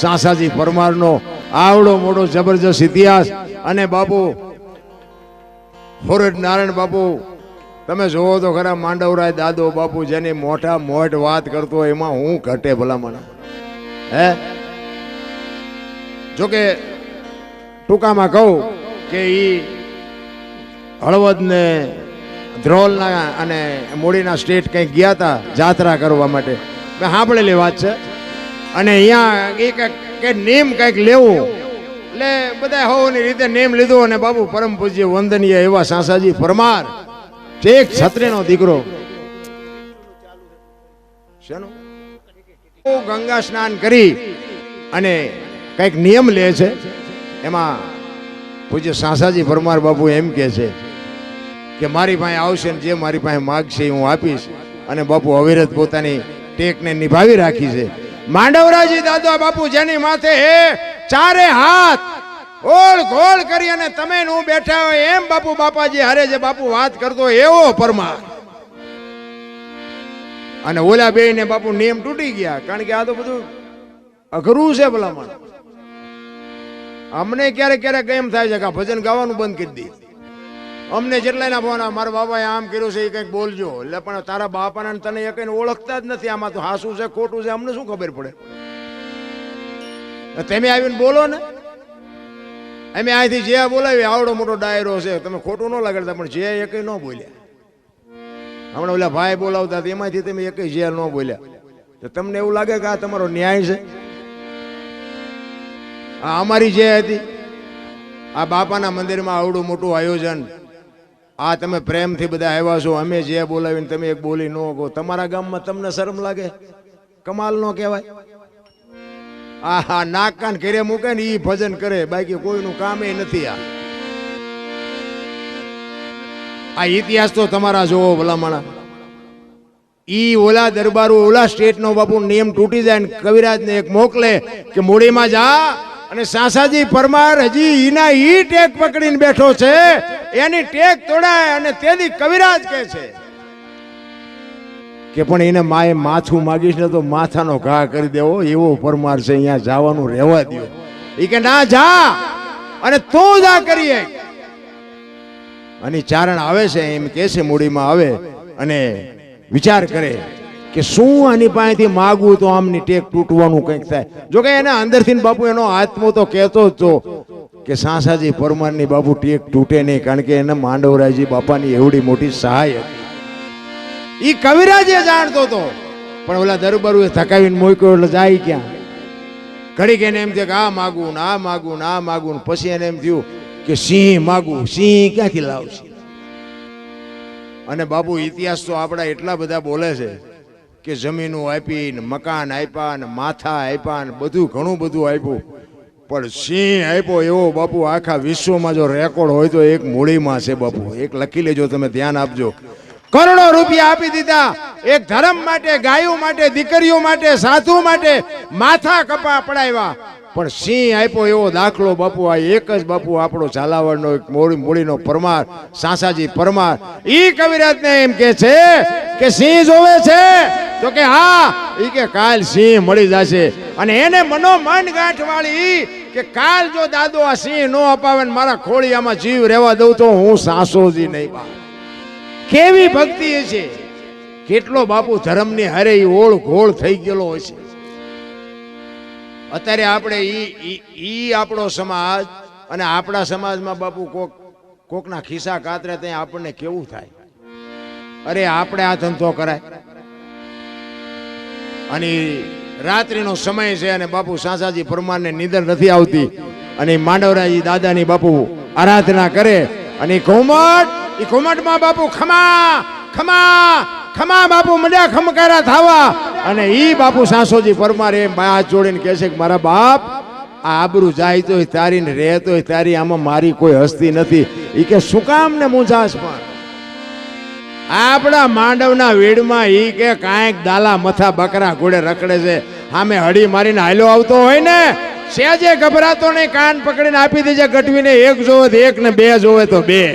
સાસાજી પરમારનો આવડો મોટો જબરજસ્ત ઇતિહાસ. અને બાપુ ફોરજ નારાયણ બાપુ, તમે જોવો તો ખરા માંડવરાય દાદો બાપુ જેની મોટા મોટ વાત કરતો એમાં હું ઘટે ભલામણ. હે? જોકે ટૂંકામાં કહું કે એ હળવદ ને ધ્રોલના અને મૂડીના સ્ટેટ કંઈક ગયા હતા જાત્રા કરવા માટે. મેં સાંભળેલી વાત છે. અને અહીંયા એ કે નેમ કંઈક લેવું. એટલે બધા હોવાની રીતે નેમ લીધું અને બાબુ પરમ પૂજ્ય વંદનીય એવા સાસાજી પરમાર. એક છત્રીનો દીકરો. ગંગા સ્નાન કરી અને કંઈક નિયમ લે છે. એમાં પૂજ્ય સાસાજી પરમાર બાપુ એમ કે છે કે મારી પાસે આવશે ને જે મારી પાસે માગશે એ હું આપીશ. અને બાપુ અવિરત પોતાની ટેકને નિભાવી રાખી છે. માંડવરાજી દાદા બાપુ જેની માથે હે, ચારે હાથ ઓળ ગોળ કરી અને તમે હું બેઠા હોય એમ બાપુ બાપાજી હારે જે બાપુ વાત કરતો એવો પરમાર અને ઓલા બે ને બાપુ નિયમ તૂટી ગયા, કારણ કે આ તો બધું અઘરું છે ભલામણ. અમને ક્યારેક ક્યારેક એમ થાય છે કે ભજન ગાવાનું બંધ કરી દઈએ અમને જેટલાના ફોન આવે, મારા બાપાએ આમ કર્યું છે એ કંઈક બોલજો. એટલે પણ તારા બાપાને તને એ કંઈ ઓળખતા જ નથી આમાં તો હાસું છે ખોટું છે અમને શું ખબર પડે? તમે આવીને બોલો ને. અમે અહીંથી જે બોલાવી આવડો મોટો ડાયરો છે. તમે ખોટું ન લગાડતા પણ જે એ કંઈ ન બોલ્યા. હમણાં ઓલા ભાઈ બોલાવતા એમાંથી તમે એક જે ન બોલ્યા. તો તમને એવું લાગે કે આ તમારો ન્યાય છે? આ અમારી જે હતી આ બાપાના મંદિરમાં આવડું મોટું આયોજન. આ તમે પ્રેમથી બધા આવ્યા છો, અમે જે બોલાવીને તમે એક બોલી ન કહો. તમારા ગામમાં તમને શરમ લાગે? કમાલ નો કહેવાય? આ હા નાક કાન ઘરે મૂકે ને એ ભજન કરે. બાકી કોઈનું કામ નથી આ. આ ઇતિહાસ તો તમારા જોવો ભલામણા. ઈ ઓલા દરબારો, ઓલા સ્ટેટનો બાપુ નિયમ તૂટી જાય ને કવિરાજને એક મોકલે કે મૂડીમાં જા અને સાસાજી પરમાર હજી ઈના ઈ ટેક પકડીને બેઠો છે. એની ટેક તોડાય અને તેથી કવિરાજ કહે છે કે પણ એને માએ માથું માગીશ ને તો માથાનો ઘા કરી દેવો, એવો પરમાર છે, અહીંયા જવાનું રહેવા દો એ કે ના જા, અને તું જા કરીએ અને ચારણ આવે છે, એમ કે છે, મૂડીમાં આવે અને વિચાર કરે. કે શું આની પાસેથી માગવું તો આમની ટેક તૂટવાનું કંઈક થાય. જો કે એના અંદરથી બાપુ એનો આત્મો તો કહેતો જ તો કે સાસાજી પરમારની બાપુ ટેક તૂટે નહીં, કારણ કે એને માંડવરાયજી બાપાની એવડી મોટી સહાય હતી. ઈ કવિરાજે જાણતો હતો પણ ઓલા દરબારુએ થકાવીને મોક્યો એટલે જાય ક્યાં? ઘડીક એને એમ થયું કે આ માગું ને આ માગું ને આ માગું ને પછી એને એમ થયું કે સિંહ માગું, સિંહ ક્યાંથી લાવશે? અને બાપુ ઇતિહાસ તો આપણા એટલા બધા બોલે છે. કે જમીનો આપી ને મકાન આપ્યા ને માથા આપ્યા ને બધું ઘણું બધું આપ્યું. પણ સિંહ આપ્યો એવો બાપુ, આખા વિશ્વમાં જો રેકોર્ડ હોય તો એક મૂળીમાં છે બાપુ. એક લખી લેજો, તમે ધ્યાન આપજો. કરોડો રૂપિયા આપી દીધા. એક ધર્મ માટે, ગાયો માટે, દીકરીઓ માટે, સાધુ માટે માથા કપા પડાવ્યા. પણ સિંહ આપ્યો એવો દાખલો બાપુ, આ એક જ બાપુ આપણો ઝાલાવાડનો એક મોડી મૂળીનો પરમાર, સાસાજી પરમાર. ઈ કવિરાજને એમ કે છે કે સિંહ જોવે છે તો કે હા એ કે કાલ સિંહ મળી જશે. અને એને મનોમન ગાંઠ વાળી કે કાલ જો દાદો આ સિંહ નો અપાવે ને મારા ખોળિયામાં જીવ રહેવા દઉં તો હું સાસોજી નહીં બા કેવી ભક્તિ છે. કેટલો બાપુ ધર્મની હારે એ ઓળ ઘોળ થઈ ગયેલો હોય છે. અત્યારે આપણે ઈ, ઈ- આપણો સમાજ અને આપણા સમાજમાં બાપુ કોક, કોકના ખિસ્સા કાતરે ત્યાં આપણને કેવું થાય? અરે, આપણે આ ધંધો કરાય. અને રાત્રિનો સમય છે અને બાપુ સાસાજી પરમારને નિંદર નથી આવતી. અને માંડવરાજી દાદાની બાપુ આરાધના કરે. અને ઘુમટ, એ ઘુમટમાં બાપુ ખમા ખમા ખમા બાપુ મજા ખમકારા થાવા. અને ઈ બાપુ સાસોજી પરમાર એમ હાથ જોડીને કહે છે કે મારા બાપ, આ આબરૂ જાય તોય તારી ને રહે તારી, આમાં મારી કોઈ હસ્તી નથી. એ કે, શું કામ ને મૂંઝાશ પણ આપણા માંડવના વેડમાં એ કે કાંઈક દાલા મથા બકરા ઘોડે રખડે છે. સામે હડી મારીને હાલો આવતો હોય ને, સેજે ગભરાતો નહીં કાન પકડીને આપી દેજે ગટવીને એક જોવે તો એક ને બે જોવે તો બે.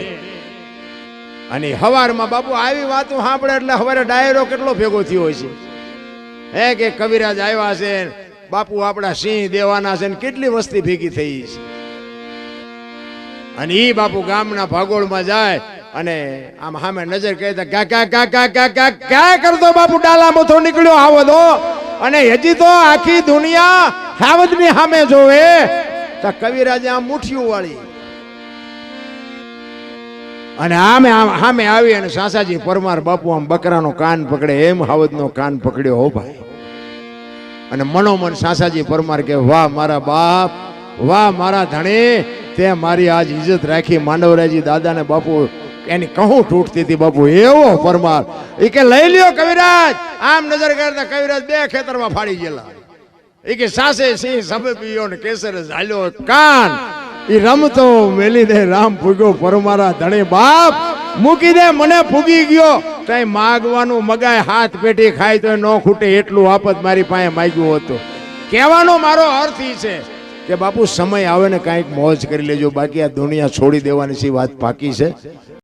અને હવારમાં, બાપુ, આવી વાતો સાંભળે એટલે હવારે ડાયરો કેટલો ભેગો થયો હોય છે હે કે કવિરાજ આવ્યા છે, બાપુ, આપણા સિંહ દેવાના છે ને કેટલી વસ્તી ભેગી થઈ છે. અને ઈ બાપુ ગામના ભાગોળમાં જાય અને આમ સામે નજર કહે તો કા કા કા કા કા કા કા કરતો બાપુ ડાલા મોથો નીકળ્યો આવદો અને હજી તો આખી દુનિયા હાવદની સામે જોવે. તો કવિરાજે આમ મુઠિયું વાળી. અને આમે આમ સામે આવી અને સાસાજી પરમાર બાપુ આમ બકરાનો કાન પકડે, એમ હાવદનો કાન પકડ્યો, હો ભાઈ. અને મનોમન સાસાજી પરમાર કે, વાહ મારા બાપ, વાહ મારા ધણી, તે મારી આજ ઇજ્જત રાખી માંડવરાજી દાદાને બાપુ એની કહું તૂટતી હતી બાપુ, એવો પરમાર. એ કે, લઈ લ્યો કવિરાજ. આમ નજર કરતા કવિરાજ બે ખેતરમાં ફાડી ગયેલા. એ કે, સાસે સિંહ સભે પીયો ને કેસર ઝાલ્યો કાન. એ રમતો મેલી દે, રામ ફૂગ્યો, પરમારા ધણે બાપ. મૂકી દે, મને ફૂગી ગયો. કઈ માગવાનું મગાય, હાથ પેટી ખાય તો ન ખૂટે, એટલું આપત મારી પાસે માગ્યું હતું. કહેવાનો મારો અર્થ એ છે કે, બાપુ, સમય આવે ને કાંઈક મોજ કરી લેજો, બાકી આ દુનિયા છોડી દેવાની સી વાત પાકી છે?